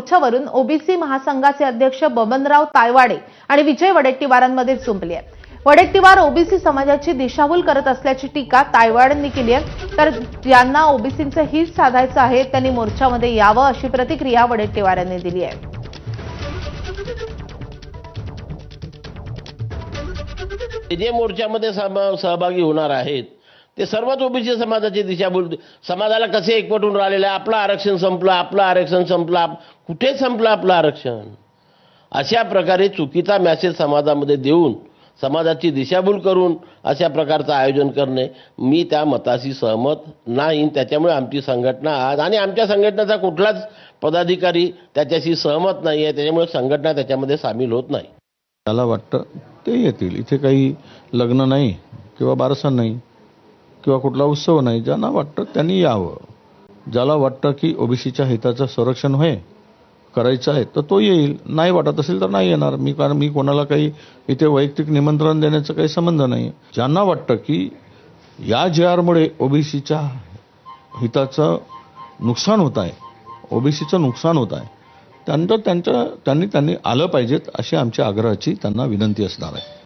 मोर्चावरून OBC महासंघाचे अध्यक्ष बबनराव तायवाडे आणि विजय वडेट्टीवारांमध्ये चुंबली आहे. वडेट्टीवार ओबीसी समाजाची दिशाभूल करत असल्याची टीका तायवाडांनी केली आहे. तर ज्यांना ओबीसींचं हित साधायचं आहे त्यांनी मोर्चामध्ये यावं अशी प्रतिक्रिया वडेट्टीवारांनी दिली आहे. जे मोर्चामध्ये सहभागी होणार आहेत ते सर्वच ओबीसी समाजाची दिशाभूल समाजाला कसे एकवटून राहिलेले आहे? आपलं आरक्षण संपलं आपलं आरक्षण संपलं कुठे संपलं आपलं आरक्षण? अशा प्रकारे चुकीचा मॅसेज समाजामध्ये देऊन समाजाची दिशाभूल करून अशा प्रकारचं आयोजन करणे मी त्या मताशी सहमत नाही. त्याच्यामुळे आमची संघटना आज आणि आमच्या संघटनेचा कुठलाच पदाधिकारी त्याच्याशी सहमत नाही आहे. त्याच्यामुळे संघटना त्याच्यामध्ये सामील होत नाही. त्याला वाटतं ते येतील. इथे काही लग्न नाही किंवा बारसण नाही. किंवा कुठला उत्सव नाही ज्यांना वाटतं त्यांनी यावं. ज्याला वाटतं की ओबीसीच्या हिताचं संरक्षण होय करायचं आहे तर तो येईल. नाही वाटत असेल तर नाही येणार. मी कारण मी कोणाला काही इथे वैयक्तिक निमंत्रण देण्याचा काही संबंध नाही. ज्यांना वाटतं की या जे आरमुळे ओबीसीच्या हिताचं नुकसान होत आहे ओबीसीचं नुकसान होत आहे त्यानंतर त्यांच्या त्यांनी त्यांनी आलं पाहिजेत अशी आमच्या आग्रहाची त्यांना विनंती असणार आहे.